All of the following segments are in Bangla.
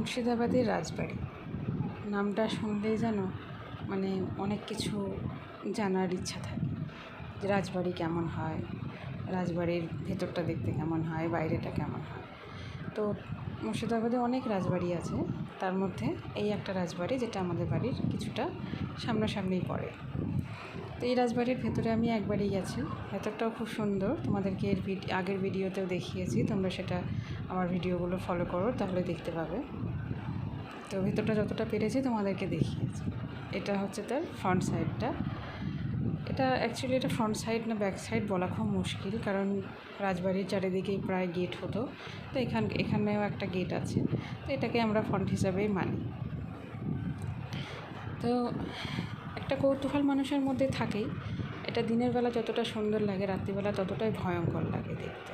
মুর্শিদাবাদের রাজবাড়ি। নামটা শুনলেই যেন মানে অনেক কিছু জানার ইচ্ছা থাকে। যে রাজবাড়ি কেমন হয়, রাজবাড়ির ভেতরটা দেখতে কেমন হয়, বাইরেটা কেমন হয়। তো মুর্শিদাবাদে অনেক রাজবাড়ি আছে। তার মধ্যে এই একটা রাজবাড়ি যেটা আমাদের বাড়ির কিছুটা সামনাসামনিই পড়ে। তো এই রাজবাড়ির ভেতরে আমি একবারই গেছি। ভেতরটাও খুব সুন্দর। তোমাদেরকে এর আগের ভিডিওতেও দেখিয়েছি। তোমরা সেটা আমার ভিডিওগুলো ফলো করো, তাহলে দেখতে পাবে। তো ভেতরটা যতটা পেরেছি তোমাদেরকে দেখিয়েছি। এটা হচ্ছে তার ফ্রন্ট সাইডটা এটা অ্যাকচুয়ালি এটা ফ্রন্ট সাইড না ব্যাক সাইড বলা খুব মুশকিল, কারণ রাজবাড়ির চারিদিকেই প্রায় গেট হতো। তো এখান, এখানেও একটা গেট আছে। তো এটাকে আমরা ফ্রন্ট হিসাবেই মানি। তো একটা কৌতূহল মানুষের মধ্যে থাকেই। এটা দিনের বেলা যতটা সুন্দর লাগে, রাত্রিবেলা ততটাই ভয়ঙ্কর লাগে দেখতে।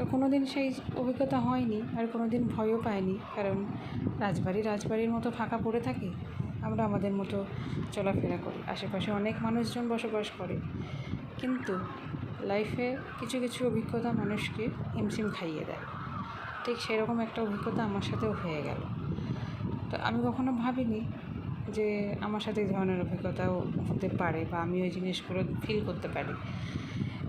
তো কোনো দিন সেই অভিজ্ঞতা হয়নি আর কোনো দিন ভয়ও পাইনি। কারণ রাজবাড়ি রাজবাড়ির মতো ফাঁকা পড়ে থাকে, আমরা আমাদের মতো চলাফেরা করি। আশেপাশে অনেক মানুষজন বসবাস করে। কিন্তু লাইফে কিছু কিছু অভিজ্ঞতা মানুষকে হিমশিম খাইয়ে দেয়। ঠিক সেরকম একটা অভিজ্ঞতা আমার সাথেও হয়ে গেল। তো আমি কখনো ভাবিনি যে আমার সাথে এই ধরনের অভিজ্ঞতাও হতে পারে বা আমি ওই জিনিসগুলো ফিল করতে পারি।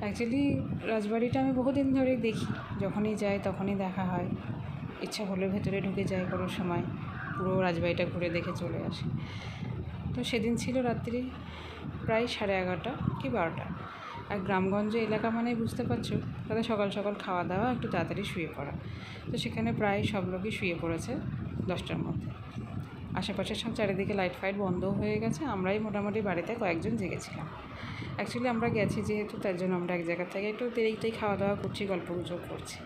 অ্যাকচুয়ালি রাজবাড়িটা আমি বহুদিন ধরেই দেখি। যখনই যাই, তখনই দেখা হয়। ইচ্ছা হলে ভেতরে ঢুকে যাই কোনো সময়। পুরো রাজবাড়িটা ঘুরে দেখে চলে আসি। তো সেদিন ছিল রাত্রি প্রায় সাড়ে এগারোটা কি বারোটা। আর গ্রামগঞ্জ এলাকা মানেই বুঝতে পারছ তাদের সকাল সকাল খাওয়া দাওয়া, একটু তাড়াতাড়ি শুয়ে পড়া। তো সেখানে প্রায় সব লোকই শুয়ে পড়েছে দশটার মধ্যে। আশেপাশে সব চারিদিকে লাইট ফাইট বন্ধ হয়ে গেছে। আমরাই মোটামুটি বাড়িতে কয়েকজন জেগেছিলাম। অ্যাকচুয়ালি আমরা গেছি যেহেতু, তার জন্য আমরা এক জায়গা থেকে একটু দেরিতেই খাওয়া দাওয়া করছি গল্প গুজব করছি।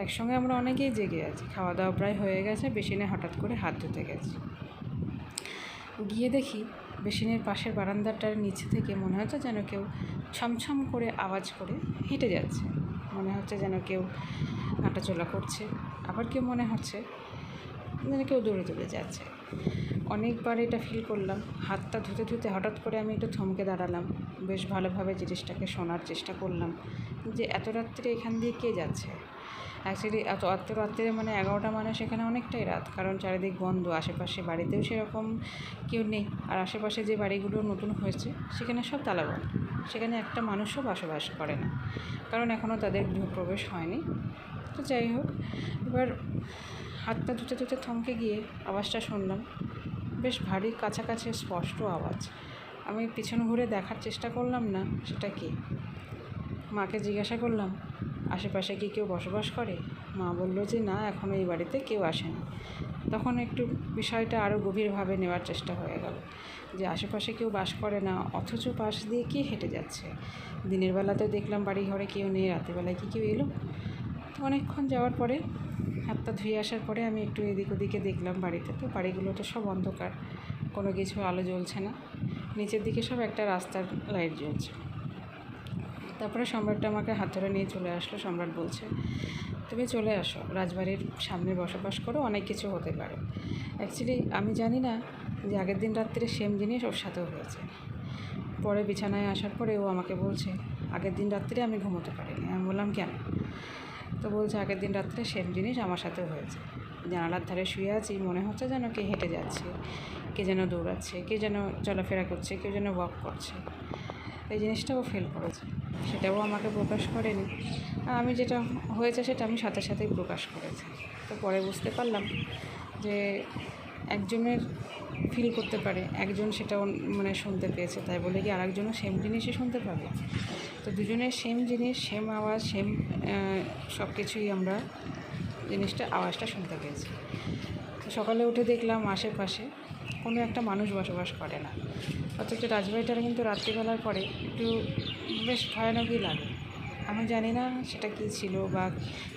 একসঙ্গে আমরা অনেকেই জেগে আছি। খাওয়া দাওয়া প্রায় হয়ে গেছে বেসিনে হঠাৎ করে হাত ধুতে গেছি। গিয়ে দেখি বেসিনের পাশের বারান্দাটার নিচে থেকে মনে হচ্ছে যেন কেউ ছমছম করে আওয়াজ করে হেঁটে যাচ্ছে। মনে হচ্ছে যেন কেউ হাঁটাচলা করছে। আবার কেউ মনে হচ্ছে যেন কেউ দৌড়ে দৌড়ে যাচ্ছে। অনেকবার এটা ফিল করলাম। হাতটা ধুতে ধুতে হঠাৎ করে আমি একটু থমকে দাঁড়ালাম। বেশ ভালোভাবে জিনিসটাকে শোনার চেষ্টা করলাম যে, এত রাত্রে এখান দিয়ে কে যাচ্ছে? অ্যাকচুয়ালি এত এত রাত্রে মানে এগারোটা মানে সেখানে অনেকটাই রাত। কারণ চারিদিক বন্ধ, আশেপাশে বাড়িতেও সেরকম কেউ নেই। আর আশেপাশে যে বাড়িগুলো নতুন হয়েছে, সেখানে সব তালাবন্ধ সেখানে একটা মানুষও বসবাস করে না। কারণ এখনও তাদের গৃহপ্রবেশ হয়নি। তো যাই হোক, এবার হাতটা ধুতে ধুতে থমকে গিয়ে আওয়াজটা শুনলাম। বেশ ভারী, কাছাকাছি স্পষ্ট আওয়াজ। আমি পিছন ঘুরে দেখার চেষ্টা করলাম না, সেটা কি? মাকে জিজ্ঞাসা করলাম, আশেপাশে কি কেউ বসবাস করে? মা বলল যে, না এখনও এই বাড়িতে কেউ আসেনি। তখন একটু বিষয়টা আরও গভীরভাবে নেওয়ার চেষ্টা হয়ে গেল, যে আশেপাশে কেউ বাস করে না, অথচ পাশ দিয়ে কে হেঁটে যাচ্ছে? দিনের বেলাতেও দেখলাম বাড়ি ঘরে কেউ নেই রাতেরবেলায় কি কেউ এলো? তো অনেকক্ষণ যাওয়ার পরে হাতটা ধুয়ে আসার পরে আমি একটু এদিক ওদিকে দেখলাম বাড়িতে। তো বাড়িগুলো তো সব অন্ধকার, কোনো কিছু আলো জ্বলছে না। নিচের দিকে সব একটা রাস্তার লাইট জ্বলছে। তারপরে সম্রাটটা আমাকে হাত ধরে নিয়ে চলে আসলো। সম্রাট বলছে, তুমি চলে আসো, রাজবাড়ির সামনে বসবাস করো, অনেক কিছু হতে পারে। অ্যাকচুয়ালি আমি জানি না যে আগের দিন রাত্রে সেম জিনিস ওর সাথেও হয়েছে। পরে বিছানায় আসার পরে ও আমাকে বলছে, আগের দিন রাত্রে আমি ঘুমোতে পারিনি। আমি বললাম, কেন? তো বলছে আগের দিন রাত্রে সেম জিনিস আমার সাথেও হয়েছে। জানালার ধারে শুয়ে আছি, মনে হচ্ছে যেন কে হেঁটে যাচ্ছে, কে যেন দৌড়াচ্ছে, কে যেন চলাফেরা করছে কেউ যেন ওয়াক করছে। এই জিনিসটাও ফেল করেছে। সেটাও আমাকে প্রকাশ করেনি। আর আমি যেটা হয়েছে সেটা আমি সাথে সাথেই প্রকাশ করেছি। তো পরে বুঝতে পারলাম যে একজনের ফিল করতে পারে। একজন সেটা মানে শুনতে পেয়েছে, তাই বলে কি আরেকজনও সেম জিনিসই শুনতে পাবে? তো দুজনের সেম জিনিস সেম আওয়াজ সেম সব কিছুই আমরা জিনিসটা, আওয়াজটা শুনতে পেয়েছি। সকালে উঠে দেখলাম আশেপাশে কোনো একটা মানুষ বসবাস করে না। অথচ রাজবাড়িটা কিন্তু রাত্রিবেলার পরে একটু বেশ ভয়ানকই লাগে। আমি জানি না সেটা কী ছিল বা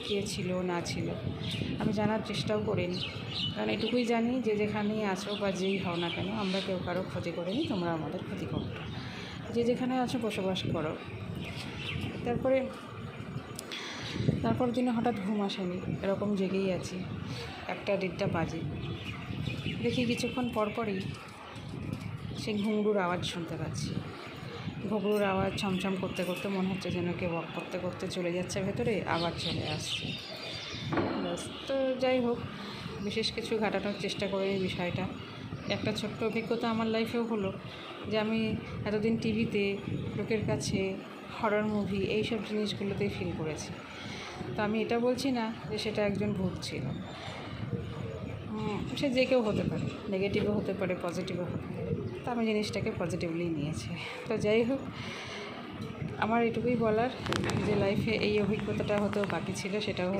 কে ছিল, না ছিল। আমি জানার চেষ্টাও করিনি। কারণ এটুকুই জানি যে যেখানেই আছো বা যেই হও না কেন, আমরা কেউ কারও ক্ষতি করিনি, তোমরা আমাদের ক্ষতি করো। যে যেখানে আছো বসবাস করো। তারপরে তারপর দিনে হঠাৎ ঘুম আসেনি। এরকম জেগেই আছি। একটা দেড়টা বাজে। দেখি কিছুক্ষণ পরপরই সেই ঘুঙরুর আওয়াজ শুনতে পাচ্ছি। ঘুঙরুর আওয়াজ ছমছম করতে করতে মনে হচ্ছে যেন কেউ ওয়াক করতে করতে চলে যাচ্ছে ভেতরে, আবার চলে আসছে। ব্যাস, তো যাই হোক, বিশেষ কিছু ঘাটানোর চেষ্টা করে এই বিষয়টা। একটা ছোট্ট অভিজ্ঞতা আমার লাইফেও হলো যে আমি এতদিন টিভিতে লোকের কাছে হরর মুভি এইসব জিনিসগুলোতেই ফিল করেছি। তো আমি এটা বলছি না যে সেটা একজন ভূত ছিল। সে যে কেউ হতে পারে নেগেটিভও হতে পারে পজিটিভও হতে পারে। তো আমি জিনিসটাকে পজিটিভলি নিয়েছি। তো যাই হোক, আমার এটুকুই বলার যে লাইফে এই অভিজ্ঞতাটা হতেও বাকি ছিল, সেটাও